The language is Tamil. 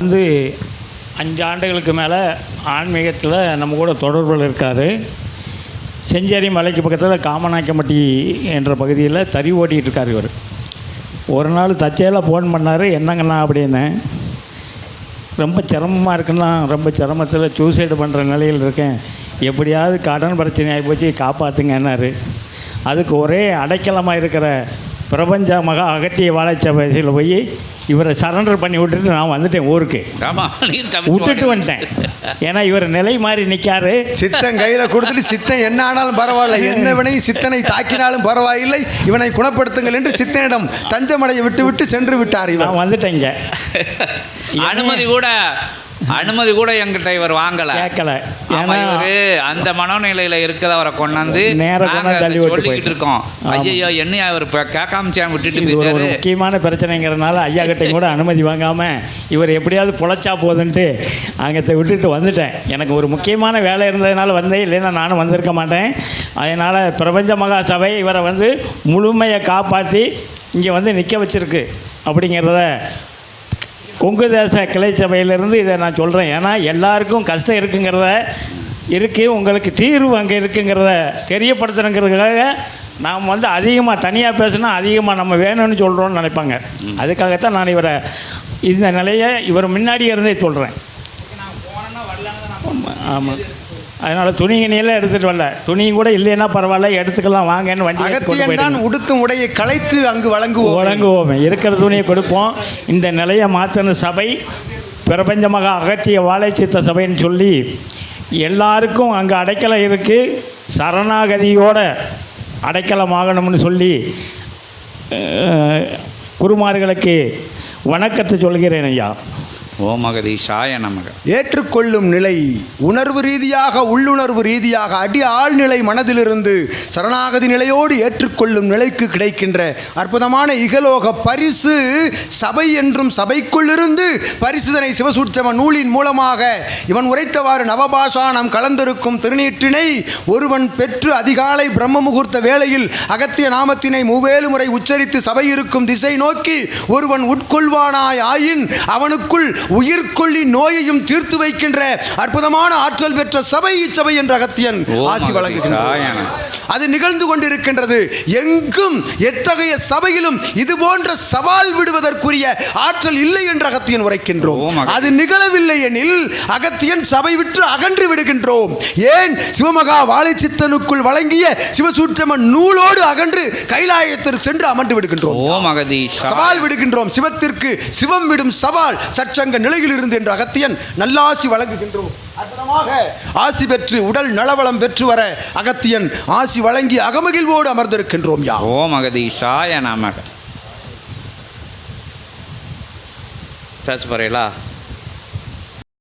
வந்து அஞ்சு ஆண்டுகளுக்கு மேலே ஆன்மீகத்தில் நம்ம கூட தொடர்பில் இருக்கார். செஞ்சேரி மலைக்கு பக்கத்தில் காமநாயக்கம்பட்டி என்ற பகுதியில் தறி ஓட்டிகிட்டு இருக்கார் இவர். ஒரு நாள் தச்சையில் ஃபோன் பண்ணார் என்னங்கண்ணா அப்படின்னு. ரொம்ப சிரமமாக இருக்குன்னா ரொம்ப சிரமத்தில் சூசைடு பண்ணுற நிலையில் இருக்கேன். எப்படியாவது கடன் பிரச்சனை ஆகி போச்சு காப்பாற்றுங்கன்னாரு அதுக்கு ஒரே அடைக்கலமாக இருக்கிற பிரபஞ்ச மகா அகத்திய வாழைச்சபையில் போய் இவரை சரண்டர் பண்ணி விட்டுட்டு நான் வந்துட்டேன் ஊருக்கு. விட்டுட்டு வந்துட்டேன். ஏன்னா இவர் நிலை மாதிரி நிற்காரு சித்தன் கையில கொடுத்துட்டு சித்தன் என்ன ஆனாலும் பரவாயில்ல. என்ன வினையும் சித்தனை தாக்கினாலும் பரவாயில்லை. இவனை குணப்படுத்துங்கள் என்று சித்தனிடம் தஞ்சமடைய விட்டு விட்டு சென்று விட்டார் இவர். நான் வந்துட்டேங்க அனுமதி கூட அனுமதி கூட எங்கிட்ட இவர் வாங்கல. கேட்கல இவரு அந்த மனோநிலையில இருக்கிறவரை கொண்டாந்து சொல்லிக்கிட்டு. இருக்கோம். ஐயோ என்னையா இவர் கேட்காமச்சியா விட்டுட்டு ஒரு முக்கியமான பிரச்சனைங்கிறதுனால ஐயா கிட்டையும் கூட அனுமதி வாங்காமல் இவர் எப்படியாவது பொழைச்சா போதுன்ட்டு அங்கே விட்டுட்டு வந்துட்டேன். எனக்கு ஒரு முக்கியமான வேலை இருந்ததுனால வந்தேன் இல்லைன்னா நானும் வந்திருக்க மாட்டேன். அதனால் பிரபஞ்ச மகா சபை இவரை வந்து முழுமையை காப்பாற்றி இங்கே வந்து நிற்க வச்சிருக்கு. அப்படிங்கிறத கொங்கு தேச கிளை சபையிலேருந்து இதை நான் சொல்கிறேன் ஏன்னா எல்லாருக்கும் கஷ்டம் இருக்குங்கிறத இருக்குது உங்களுக்கு தீர்வு அங்கே இருக்குங்கிறத தெரியப்படுத்தணுங்கிறதுக்காக நாம் வந்து அதிகமாக தனியாக பேசினா அதிகமாக நம்ம வேணும்னு சொல்கிறோன்னு நினைப்பாங்க. அதுக்காகத்தான் நான் இவரை இந்த நிலையை இவர் முன்னாடி இருந்தே சொல்கிறேன் ஆமாம் அதனால் துணிங்கனியெல்லாம் எடுத்துகிட்டு வரல. துணியும் கூட இல்லைன்னா பரவாயில்ல எடுத்துக்கலாம் வாங்கன்னு வண்டி அகத்தியன். உடுத்தும் உடையை களைத்து அங்கு வழங்குவோம். வழங்குவோம். இருக்கிற துணியை கொடுப்போம். இந்த நிலையை மாற்றின சபை பிரபஞ்சமாக அகத்திய வாழைச்சித்த சபைன்னு சொல்லி எல்லாருக்கும் அங்கே அடைக்கலம் இருக்குது சரணாகதியோட அடைக்கலமாகணும்னு சொல்லி அஹ், குருமார்களுக்கு வணக்கத்தை சொல்கிறேன் ஐயா. ஓ மகதீஷாய நமக. ஏற்றுக்கொள்ளும் நிலை உணர்வு ரீதியாக உள்ளுணர்வு ரீதியாக அடி ஆழ்நிலை மனதிலிருந்து சரணாகதி நிலையோடு ஏற்றுக்கொள்ளும் நிலைக்கு கிடைக்கின்ற அற்புதமான இகலோக பரிசு சபை என்றும் சபைக்குள்ளிருந்து பரிசுதனை சிவசூட்சம நூலின் மூலமாக இவன் உரைத்தவாறு நவபாஷானம் கலந்திருக்கும் திருநீற்றினை ஒருவன் பெற்று அதிகாலை பிரம்ம முகூர்த்த வேளையில் அகத்திய நாமத்தினை மூவேலு முறை உச்சரித்து சபை இருக்கும் திசை நோக்கி ஒருவன் உட்கொள்வானாய் ஆயின் அவனுக்குள் உயிர்கொள்ளி நோயையும் தீர்த்து வைக்கின்ற அற்புதமான ஆற்றல் பெற்ற சபை இச்சபை என்ற அகத்தியன் ஆசி நமக. அது நிகழ்ந்து கொண்டிருக்கின்றது. எங்கும் எத்தகைய சபையிலும் இது போன்ற சவால் விடுவதற்குரிய ஆற்றல் இல்லை என்று அகத்தியன் உரைக்கின்றோம். அது நிகழவில்லை எனில் அகத்தியன் சபை விட்டு அகன்று விடுகின்றோம். ஏன்? சிவமகா வாழைச்சித்தனுக்குள் வழங்கிய சிவசூட்சம நூலோடு அகன்று கைலாயத்தில் சென்று அமர்ந்து விடுகின்றோம். சவால் விடுகின்றோம். சிவத்திற்கு சிவம் விடும் சவால் சச்சங்க நிலையில் இருந்து என்று அகத்தியன் நல்லாசி வழங்குகின்றோம். அற்புதமாக ஆசி பெற்று உடல் நலவளம் பெற்று வர அகத்தியன் ஆசி வழங்கி அகமகிழ்வோடு அமர்ந்திருக்கின்றோம் யா ஓ மகதீஷாய நமக. பேச போறீங்களா?